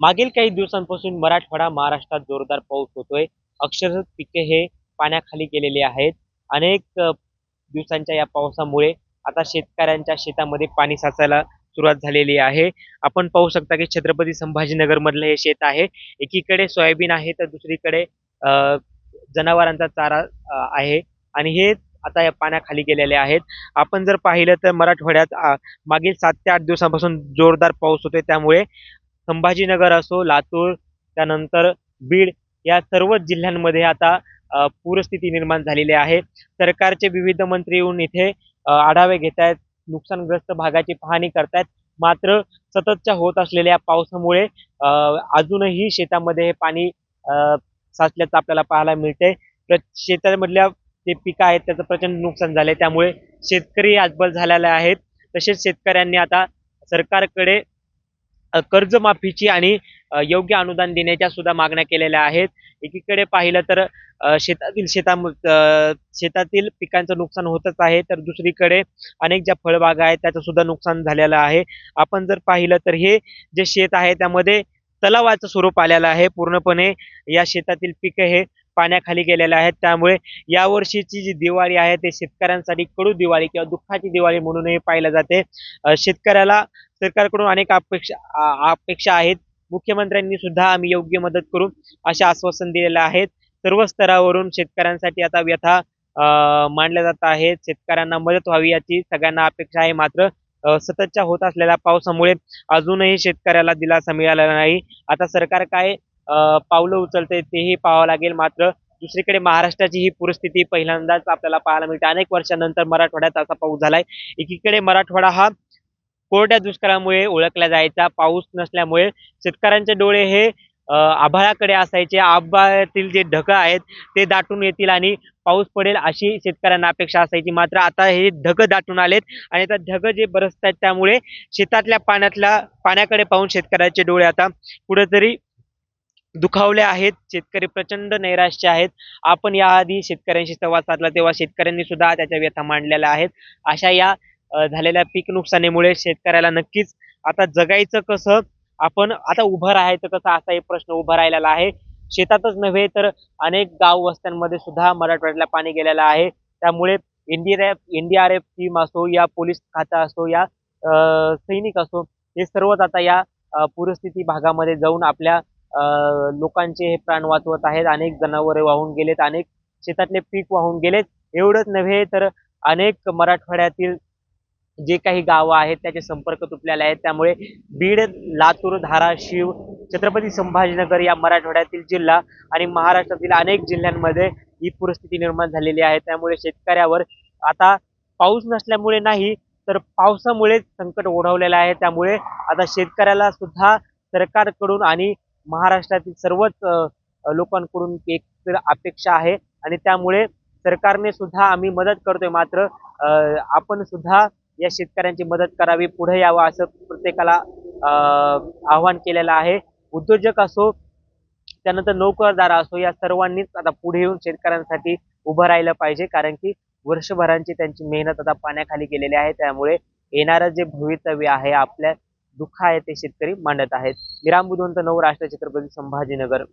मागील काही दिवसांपासून मराठवाडा महाराष्ट्रात जोरदार पाऊस होतोय. अक्षरशः पिके हे पाण्याखाली गेलेले आहेत. अनेक दिवसांच्या या पावसामुळे आता शेतकऱ्यांच्या शेतामध्ये पाणी साचायला सुरुवात झालेली आहे. आपण पाहू शकता की छत्रपती संभाजीनगर मधलं हे शेत आहे. एकीकडे सोयाबीन आहे तर दुसरीकडे जनावरांचा चारा आहे. आणि हे आता या पाण्याखाली गेलेले आहेत. आपण जर पाहिलं तर मराठवाड्यात मागील सात ते आठ दिवसांपासून जोरदार पाऊस होतोय. त्यामुळे संभाजीनगर असो लातूर त्यानंतर बीड या सर्वच जिल्ह्यांमध्ये आता पूरस्थिती निर्माण झालेली आहे. सरकारचे विविध मंत्री येऊन इथे आढावे घेत आहेत नुकसानग्रस्त भागाची पाहणी करतायत. मात्र सततच्या होत असलेल्या पावसामुळे अजूनही शेतामध्ये हे पाणी साचल्याचं आपल्याला पाहायला मिळते प्र शेतामधल्या जे पिकं आहेत त्याचं प्रचंड नुकसान झालंय. त्यामुळे शेतकरी आजबल झालेले आहेत. तसेच शेतकऱ्यांनी आता सरकारकडे कर्जमाफीची आणि योग्य अनुदान देण्याच्या सुद्धा मागण्या केलेल्या आहेत. एकीकडे पाहिलं तर शेतातील शेता शेतातील पिकांचं नुकसान होतच आहे तर दुसरीकडे अनेक ज्या फळबागा आहेत त्याचं सुद्धा नुकसान झालेलं आहे. आपण जर पाहिलं तर हे जे शेत आहे त्यामध्ये तलावाचं स्वरूप आलेलं आहे. पूर्णपणे या शेतातील पिकं हे पाण्याखाली गेलेले आहेत. त्यामुळे यावर्षीची जी दिवाळी आहे ते शेतकऱ्यांसाठी कडू दिवाळी किंवा दुःखाची दिवाळी म्हणूनही पाहिलं जाते. शेतकऱ्याला सरकारकडून अनेक अपेक्षा अपेक्षा आहेत. मुख्यमंत्र्यांनी सुद्धा आम्ही योग्य मदत करू असे आश्वासन दिलेलं आहेत. सर्व स्तरावरून शेतकऱ्यांसाठी आता व्यथा मांडल्या जात आहेत. शेतकऱ्यांना मदत व्हावी याची सगळ्यांना अपेक्षा आहे. मात्र सततच्या होत असलेल्या पावसामुळे अजूनही शेतकऱ्याला दिलासा मिळालेला नाही. आता सरकार काय पावलं उचलते तेही पाहावं लागेल. मात्र दुसरीकडे महाराष्ट्राची ही परिस्थिती पहिल्यांदाच आपल्याला पाहायला मिळते. अनेक वर्षानंतर मराठवाड्यात असा पाऊस झालाय. एकीकडे मराठवाडा हा कोरड्या दुष्काळामुळे ओळखला जायचा पाऊस नसल्यामुळे शेतकऱ्यांचे डोळे हे आभाळाकडे असायचे. आभाळातील जे ढग आहेत ते दाटून येतील आणि पाऊस पडेल अशी शेतकऱ्यांना अपेक्षा असायची. मात्र आता हे ढग दाटून आलेत आणि आता ढग जे बरसत आहेत त्यामुळे शेतातल्या पाण्यातल्या पाण्याकडे पाहून शेतकऱ्याचे डोळे आता कुठेतरी दुखावले आहेत. शेतकरी प्रचंड नैराश्य आहेत. आपण याआधी शेतकऱ्यांशी संवाद साधला तेव्हा शेतकऱ्यांनी सुद्धा त्याच्या व्यथा मांडलेल्या आहेत. अशा या झालेल्या पीक नुकसानीमुळे शेतकऱ्याला नक्कीच आता जगायचं कसं आपण आता उभं राहायचं कसं असा एक प्रश्न उभा राहिलेला आहे. शेतातच नव्हे तर अनेक गाव वस्त्यांमध्ये सुद्धा मराठवाड्याला पाणी गेलेलं आहे. त्यामुळे एनडीआरएफ एनडीआरएफ टीम असो या पोलीस खाता असो या सैनिक असो हे सर्वच आता या पूरस्थिती भागामध्ये जाऊन आपल्या लोकांचे हे प्राण वाचवत आहेत. अनेक जनावरे वाहून गेलेत अनेक शेतातले पीक वाहून गेलेत. एवढंच नव्हे तर अनेक मराठवाड्यातील जे काही गावं आहेत त्याचे संपर्क तुटलेले आहेत. त्यामुळे बीड लातूर धाराशिव छत्रपती संभाजीनगर या मराठवाड्यातील जिल्हा आणि महाराष्ट्रातील अनेक जिल्ह्यांमध्ये ही परिस्थिती निर्माण झालेली आहे. त्यामुळे शेतकऱ्यावर आता पाऊस नसल्यामुळे नाही तर पावसामुळे संकट ओढवलेलं आहे. त्यामुळे आता शेतकऱ्याला सुद्धा सरकारकडून आणि महाराष्ट्रातील सर्वच लोकांकडून एक तर अपेक्षा आहे आणि त्यामुळे सरकारने सुद्धा आम्ही मदत करतोय. मात्र आपण सुद्धा या शेतकऱ्यांची मदत करावी पुढे यावं असं प्रत्येकाला आवाहन केलेलं आहे. उद्योजक असो त्यानंतर नोकरदार असो या सर्वांनीच आता पुढे येऊन शेतकऱ्यांसाठी उभं राहिलं पाहिजे. कारण की वर्षभरांची त्यांची मेहनत आता पाण्याखाली गेलेली आहे. त्यामुळे येणारं जे भवितव्य आहे आपल्या दुःख आहे ते शेतकरी मांडत आहेत. विराम बुधवंत नऊ राष्ट्र छत्रपती संभाजीनगर.